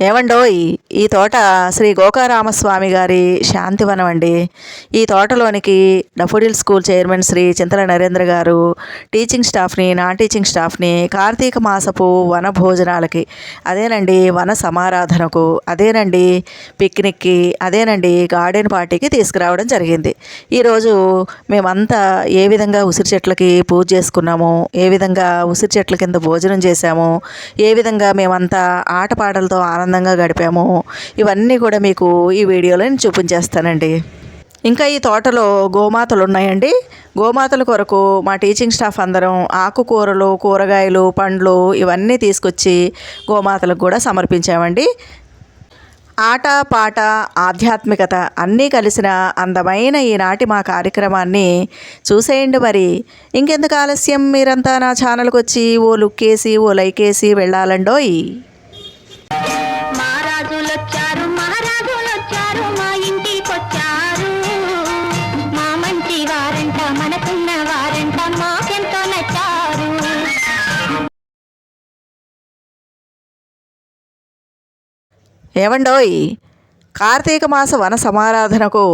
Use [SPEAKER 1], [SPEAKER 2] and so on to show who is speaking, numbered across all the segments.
[SPEAKER 1] ఏమండోయ్ ఈ తోట శ్రీ గోకారామస్వామి గారి శాంతివనం అండి ఈ తోటలోనికి daffodil school chairman Shri Chintala Narendra గారు టీచింగ్ స్టాఫ్ని నాన్ టీచింగ్ స్టాఫ్ని కార్తీక మాసపు వన భోజనాలకి అదేనండి వన సమారాధనకు అదేనండి పిక్నిక్కి అదేనండి గార్డెన్ పార్టీకి తీసుకురావడం జరిగింది. ఈరోజు మేమంతా ఏ విధంగా ఉసిరి చెట్లకి పూజ చేసుకున్నాము ఏ విధంగా ఉసిరి చెట్ల కింద భోజనం చేశాము ఏ విధంగా మేమంతా ఆటపాటలతో ఆనందంగా గడిపాము ఇవన్నీ కూడా మీకు ఈ వీడియోలో నేను చూపించేస్తానండి. ఇంకా ఈ తోటలో గోమాతలు ఉన్నాయండి గోమాతల కొరకు మా టీచింగ్ స్టాఫ్ అందరం ఆకుకూరలు కూరగాయలు పండ్లు ఇవన్నీ తీసుకొచ్చి గోమాతలకు కూడా సమర్పించామండి. ఆట పాట ఆధ్యాత్మికత అన్నీ కలిసిన అందమైన ఈనాటి మా కార్యక్రమాన్ని చూసేయండి మరి. ఇంకెందుకు ఆలస్యం? మీరంతా నా ఛానల్కి వచ్చి ఓ లుక్ వేసి ఓ లైక్ వేసి వెళ్ళాలండోయ్. ఏమండోయ్? కార్తీక మాస వన సమారాధనకు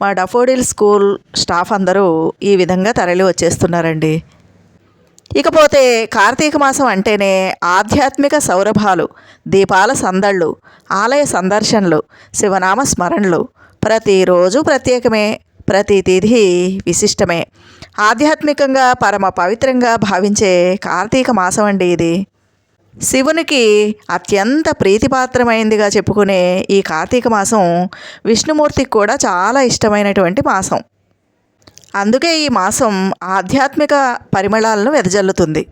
[SPEAKER 1] మా డఫోడిల్ స్కూల్ స్టాఫ్ అందరూ ఈ విధంగా తరలి వచ్చేస్తున్నారండి. ఇకపోతే కార్తీక మాసం అంటేనే ఆధ్యాత్మిక సౌరభాలు దీపాల సందళ్ళు ఆలయ సందర్శనలు శివనామ స్మరణలు. ప్రతిరోజు ప్రత్యేకమే ప్రతి తిథి విశిష్టమే. ఆధ్యాత్మికంగా పరమ పవిత్రంగా భావించే కార్తీక మాసం అండి ఇది. శివునికి అత్యంత ప్రీతిపాత్రమైందిగా చెప్పుకునే ఈ కార్తీక మాసం విష్ణుమూర్తికి కూడా చాలా ఇష్టమైనటువంటి మాసం. అందుకే ఈ మాసం ఆధ్యాత్మిక పరిమళాలను వెదజల్లుతుంది.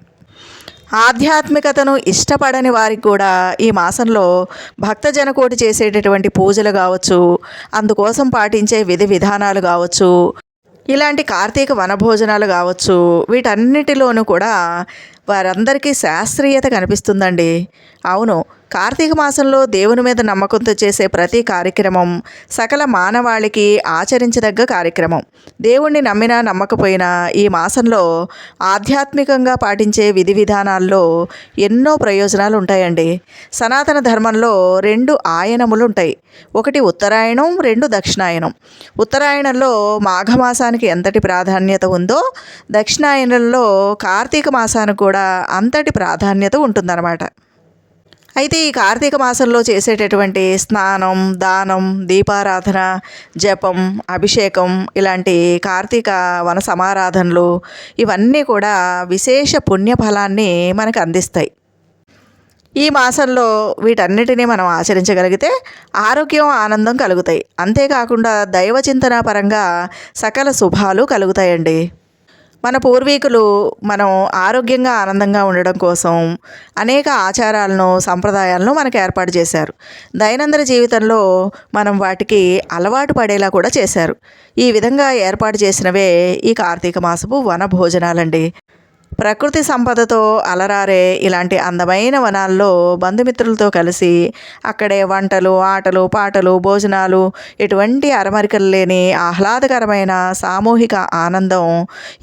[SPEAKER 1] ఆధ్యాత్మికతను ఇష్టపడని వారికి కూడా ఈ మాసంలో భక్తజనకోటి చేసేటటువంటి పూజలు కావచ్చు అందుకోసం పాటించే విధి విధానాలు కావచ్చు ఇలాంటి కార్తీక వనభోజనాలు కావచ్చు వీటన్నిటిలోనూ కూడా వారందరికీ శాస్త్రీయత కనిపిస్తుందండి. అవును కార్తీక మాసంలో దేవుని మీద నమ్మకంతో చేసే ప్రతి కార్యక్రమం సకల మానవాళికి ఆచరించదగ్గ కార్యక్రమం. దేవుణ్ణి నమ్మినా నమ్మకపోయినా ఈ మాసంలో ఆధ్యాత్మికంగా పాటించే విధి విధానాల్లో ఎన్నో ప్రయోజనాలు ఉంటాయండి. సనాతన ధర్మంలో రెండు ఆయనములు ఉంటాయి. ఒకటి ఉత్తరాయణం రెండు దక్షిణాయనం. ఉత్తరాయణంలో మాఘమాసానికి ఎంతటి ప్రాధాన్యత ఉందో దక్షిణాయనంలో కార్తీక మాసానికి కూడా అంతటి ప్రాధాన్యత ఉంటుందన్నమాట. అయితే ఈ కార్తీక మాసంలో చేసేటటువంటి స్నానం దానం దీపారాధన జపం అభిషేకం ఇలాంటి కార్తీక వన సమారాధనలు ఇవన్నీ కూడా విశేష పుణ్యఫలాన్ని మనకు అందిస్తాయి. ఈ మాసంలో వీటన్నిటినీ మనం ఆచరించగలిగితే ఆరోగ్యం ఆనందం కలుగుతాయి. అంతేకాకుండా దైవ చింతన పరంగా సకల శుభాలు కలుగుతాయండి. మన పూర్వీకులు మనం ఆరోగ్యంగా ఆనందంగా ఉండడం కోసం అనేక ఆచారాలను సంప్రదాయాలను మనకు ఏర్పాటు చేశారు. దైనందిన జీవితంలో మనం వాటికి అలవాటు పడేలా కూడా చేశారు. ఈ విధంగా ఏర్పాటు చేసినవే ఈ కార్తీక మాసపు వన భోజనాలండి. ప్రకృతి సంపదతో అలరారే ఇలాంటి అందమైన వనాల్లో బంధుమిత్రులతో కలిసి అక్కడే వంటలు ఆటలు పాటలు భోజనాలు ఎటువంటి అరమరికలు లేని ఆహ్లాదకరమైన సామూహిక ఆనందం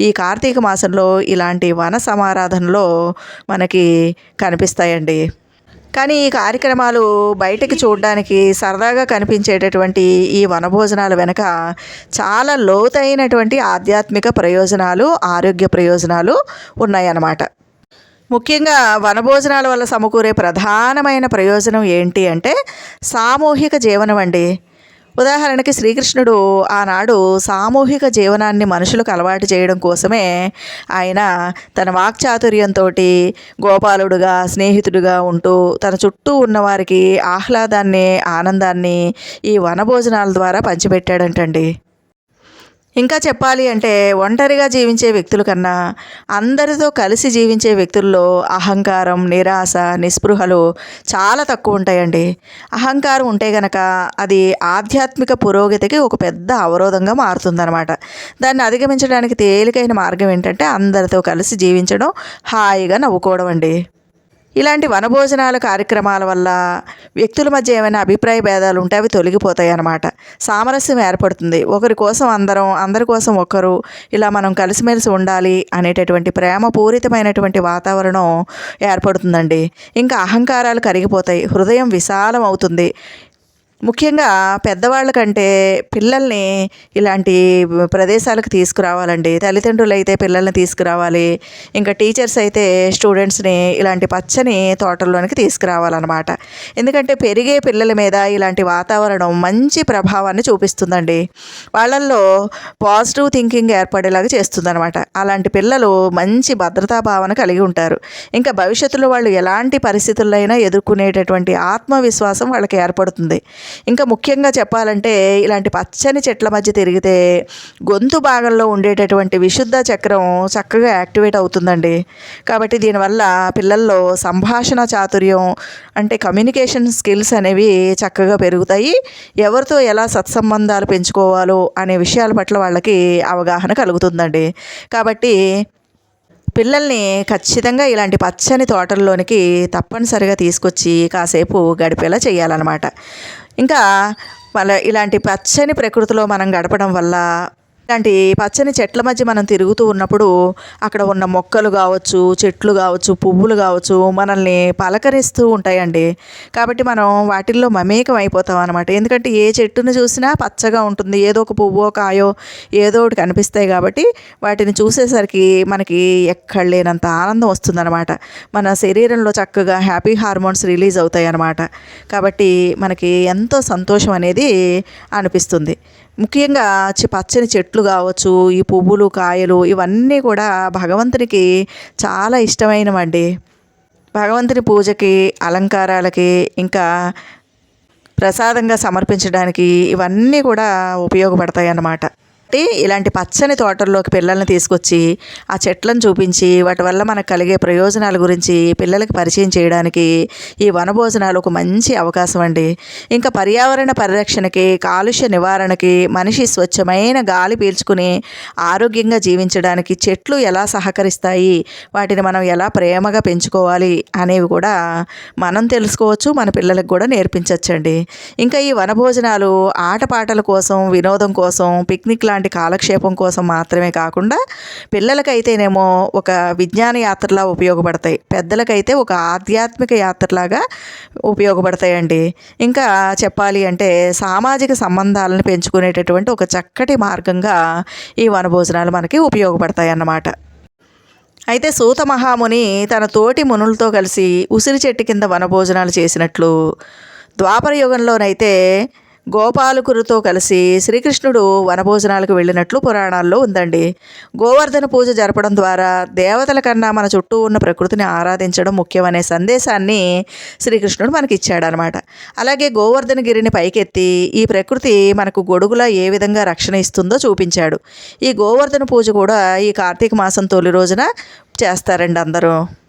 [SPEAKER 1] ఈ కార్తీక మాసంలో ఇలాంటి వన సమారాధనలో మనకి కనిపిస్తాయండి. కానీ ఈ కార్యక్రమాలు బయటకి చూడడానికి సరదాగా కనిపించేటటువంటి ఈ వనభోజనాల వెనుక చాలా లోతైనటువంటి ఆధ్యాత్మిక ప్రయోజనాలు ఆరోగ్య ప్రయోజనాలు ఉన్నాయన్నమాట. ముఖ్యంగా వనభోజనాల వల్ల సమకూరే ప్రధానమైన ప్రయోజనం ఏంటి అంటే సామూహిక జీవనం అండి. ఉదాహరణకి శ్రీకృష్ణుడు ఆనాడు సామూహిక జీవనాన్ని మనుషులకు అలవాటు చేయడం కోసమే ఆయన తన వాక్చాతుర్యంతో గోపాలుడుగా స్నేహితుడుగా ఉంటూ తన చుట్టూ ఉన్నవారికి ఆహ్లాదాన్ని ఆనందాన్ని ఈ వనభోజనాల ద్వారా పంచిపెట్టాడంటండి. ఇంకా చెప్పాలి అంటే ఒంటరిగా జీవించే వ్యక్తుల కన్నా అందరితో కలిసి జీవించే వ్యక్తుల్లో అహంకారం నిరాశ నిస్పృహలు చాలా తక్కువ ఉంటాయండి. అహంకారం ఉంటే గనక అది ఆధ్యాత్మిక పురోగతికి ఒక పెద్ద అవరోధంగా మారుతుందన్నమాట. దాన్ని అధిగమించడానికి తేలికైన మార్గం ఏంటంటే అందరితో కలిసి జీవించడం హాయిగా నవ్వుకోవడం అండి. ఇలాంటి వనభోజనాల కార్యక్రమాల వల్ల వ్యక్తుల మధ్య ఏమైనా అభిప్రాయ భేదాలు ఉంటే అవి తొలగిపోతాయి అన్నమాట. సామరస్యం ఏర్పడుతుంది. ఒకరి కోసం అందరం అందరి కోసం ఒకరు ఇలా మనం కలిసిమెలిసి ఉండాలి అనేటటువంటి ప్రేమపూరితమైనటువంటి వాతావరణం ఏర్పడుతుందండి. ఇంకా అహంకారాలు కరిగిపోతాయి. హృదయం విశాలం అవుతుంది ముఖ్యంగా పెద్దవాళ్ళకంటే పిల్లల్ని ఇలాంటి ప్రదేశాలకు తీసుకురావాలండి. తల్లిదండ్రులు అయితే పిల్లల్ని తీసుకురావాలి. ఇంకా టీచర్స్ అయితే స్టూడెంట్స్ని ఇలాంటి పచ్చని తోటల్లోనికి తీసుకురావాలన్నమాట. ఎందుకంటే పెరిగే పిల్లల మీద ఇలాంటి వాతావరణం మంచి ప్రభావాన్ని చూపిస్తుందండి. వాళ్ళల్లో పాజిటివ్ థింకింగ్ ఏర్పడేలాగా చేస్తుందన్నమాట. అలాంటి పిల్లలు మంచి భద్రతా భావన కలిగి ఉంటారు. ఇంకా భవిష్యత్తులో వాళ్ళు ఎలాంటి పరిస్థితుల్లో అయినా ఎదుర్కొనేటటువంటి ఆత్మవిశ్వాసం వాళ్ళకి ఏర్పడుతుంది. ఇంకా ముఖ్యంగా చెప్పాలంటే ఇలాంటి పచ్చని చెట్ల మధ్య తిరిగితే గొంతు భాగంలో ఉండేటటువంటి విశుద్ధ చక్రం చక్కగా యాక్టివేట్ అవుతుందండి. కాబట్టి దీనివల్ల పిల్లల్లో సంభాషణ చాతుర్యం అంటే కమ్యూనికేషన్ స్కిల్స్ అనేవి చక్కగా పెరుగుతాయి. ఎవరితో ఎలా సత్సంబంధాలు పెంచుకోవాలో అనే విషయాల పట్ల వాళ్ళకి అవగాహన కలుగుతుందండి. కాబట్టి పిల్లల్ని ఖచ్చితంగా ఇలాంటి పచ్చని తోటల్లోనికి తప్పనిసరిగా తీసుకొచ్చి కాసేపు గడిపేలా చేయాలన్నమాట. ఇంకా మళ్ళీ ఇలాంటి పచ్చని ప్రకృతిలో మనం గడపడం వల్ల ఇలాంటి పచ్చని చెట్ల మధ్య మనం తిరుగుతూ ఉన్నప్పుడు అక్కడ ఉన్న మొక్కలు కావచ్చు చెట్లు కావచ్చు పువ్వులు కావచ్చు మనల్ని పలకరిస్తూ ఉంటాయండి. కాబట్టి మనం వాటిల్లో మమేకం అయిపోతాం అనమాట ఎందుకంటే ఏ చెట్టును చూసినా పచ్చగా ఉంటుంది. ఏదో ఒక పువ్వో కాయో ఏదో ఒకటి కనిపిస్తాయి కాబట్టి వాటిని చూసేసరికి మనకి ఎక్కడ లేనంత ఆనందం వస్తుందన్నమాట. మన శరీరంలో చక్కగా హ్యాపీ హార్మోన్స్ రిలీజ్ అవుతాయి అన్నమాట కాబట్టి మనకి ఎంతో సంతోషం అనేది అనిపిస్తుంది. ముఖ్యంగా చి- పచ్చని చెట్లు కావచ్చు ఈ పువ్వులు కాయలు ఇవన్నీ కూడా భగవంతునికి చాలా ఇష్టమైనవండి. భగవంతుని పూజకి అలంకారాలకి ఇంకా ప్రసాదంగా సమర్పించడానికి ఇవన్నీ కూడా ఉపయోగపడతాయి అన్నమాట కాబట్టి ఇలాంటి పచ్చని తోటల్లోకి పిల్లల్ని తీసుకొచ్చి ఆ చెట్లను చూపించి వాటి వల్ల మనకు కలిగే ప్రయోజనాల గురించి పిల్లలకి పరిచయం చేయడానికి ఈ వనభోజనాలు ఒక మంచి అవకాశం అండి. ఇంకా పర్యావరణ పరిరక్షణకి కాలుష్య నివారణకి మనిషి స్వచ్ఛమైన గాలి పీల్చుకుని ఆరోగ్యంగా జీవించడానికి చెట్లు ఎలా సహకరిస్తాయి వాటిని మనం ఎలా ప్రేమగా పెంచుకోవాలి అనేవి కూడా మనం తెలుసుకోవచ్చు మన పిల్లలకు కూడా నేర్పించవచ్చండి ఇంకా ఈ వనభోజనాలు ఆటపాటల కోసం వినోదం కోసం పిక్నిక్ లాంటి కాలక్షేపం కోసం మాత్రమే కాకుండా పిల్లలకైతేనేమో ఒక విజ్ఞాన యాత్రలా ఉపయోగపడతాయి. పెద్దలకైతే ఒక ఆధ్యాత్మిక యాత్రలాగా ఉపయోగపడతాయండి. ఇంకా చెప్పాలి అంటే సామాజిక సంబంధాలను పెంచుకునేటటువంటి ఒక చక్కటి మార్గంగా ఈ వనభోజనాలు మనకి ఉపయోగపడతాయి అన్నమాట అయితే సూత మహాముని తన తోటి మునులతో కలిసి ఉసిరి చెట్టు కింద వనభోజనాలు చేసినట్లు ద్వాపర యుగంలోనైతే గోపాలకురితో కలిసి శ్రీకృష్ణుడు వనభోజనాలకు వెళ్ళినట్లు పురాణాల్లో ఉందండి. గోవర్ధన పూజ జరపడం ద్వారా దేవతల కన్నా మన చుట్టూ ఉన్న ప్రకృతిని ఆరాధించడం ముఖ్యమనే సందేశాన్ని శ్రీకృష్ణుడు మనకిచ్చాడనమాట. అలాగే గోవర్ధన గిరిని పైకెత్తి ఈ ప్రకృతి మనకు గొడుగులా ఏ విధంగా రక్షణ ఇస్తుందో చూపించాడు. ఈ గోవర్ధన పూజ కూడా ఈ కార్తీక మాసం తొలి రోజున చేస్తారండి అందరూ.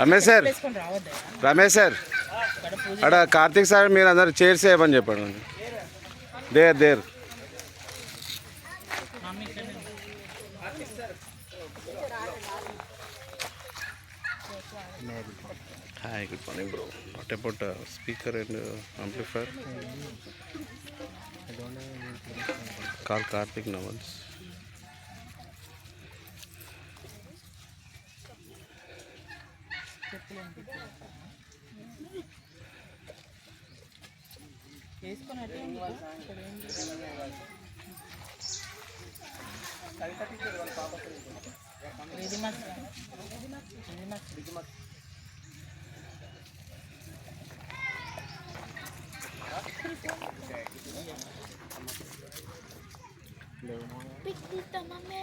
[SPEAKER 2] రమేష్ సార్. రమేష్ సార్. అక్కడ కార్తీక్ సార్ మీరు అందరు చైర్స్ వేయమని చెప్పండి. There there. Hi good morning bro what about speaker and amplifier call Karthik novels
[SPEAKER 3] వేసుకొని అట్లా ఇది మస్తు ఇది మస్తు ఇది మస్తు Pictita, mami.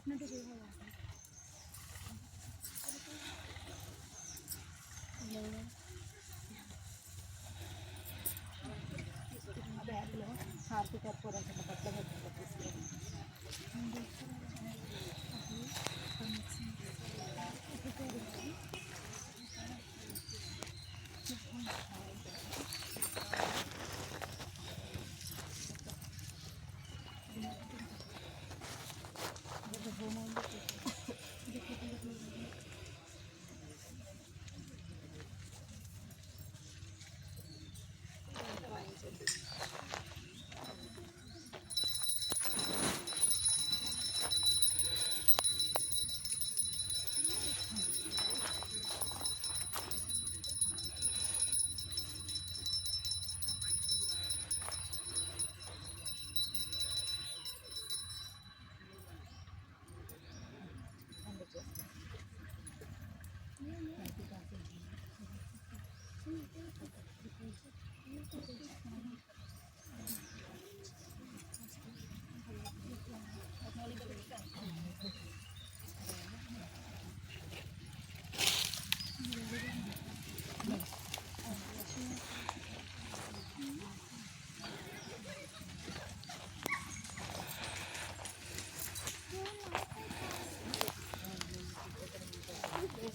[SPEAKER 3] আপনাদের এইভাবে আসবে আর তো তারপর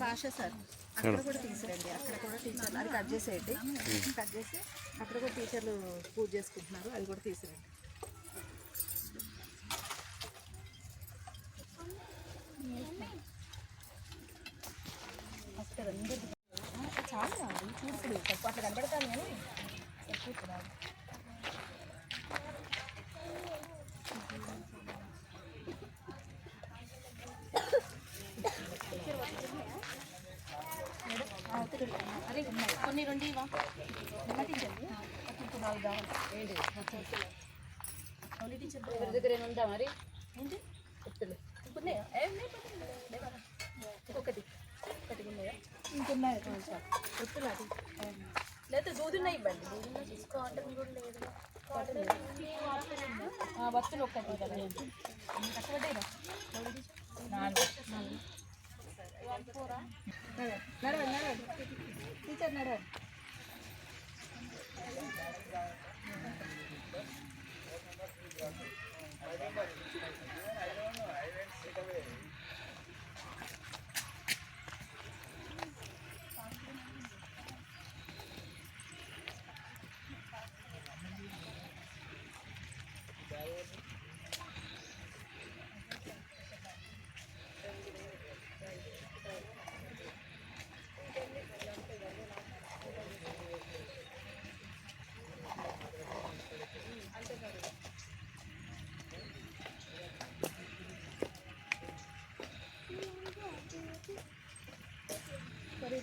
[SPEAKER 3] Basha sir అక్కడ కూడా తీసిరండి అక్కడ కూడా టీచర్లు అది కట్ చేసేయండి కట్ చేసి అక్కడ కూడా టీచర్లు పూజ చేసుకుంటున్నారు అది కూడా తీసిరండి చాలా చూడు ఇప్పుడు అట్లా కనబడతాను కానీ అరే ఉన్నాయి కొన్ని రెండు ఇవా టీచర్ ఓన్లీ టీచర్ ఎవరి దగ్గర ఉందా మరి? ఏంటి? లేవా? ఇంకొకటి. ఒకటి ఉన్నాయా? ఇంకున్నాయా? చెప్తున్నా అది. లేకపోతే దూదున్నాయి ఇవ్వండి. దూదున్నా కాటన్ కూడా లేదు. వత్తులు ఒక్కటి నాలుగు. నడవండి నడవండి. టీచర్ నడవండి. Everybody.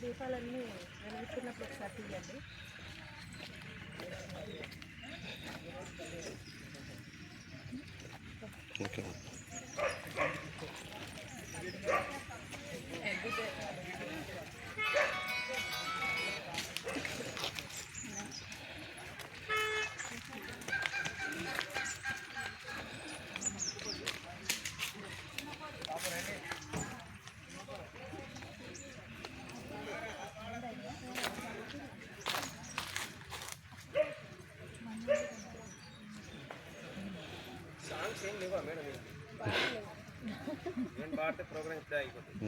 [SPEAKER 3] దీపాలన్నీ వెలుగుతున్నప్పుడు ఒకసారి తీయండి.
[SPEAKER 2] ఓకే నేను పాడితే ప్రోగ్రామ్ ఇప్పుడే అయిపోతుంది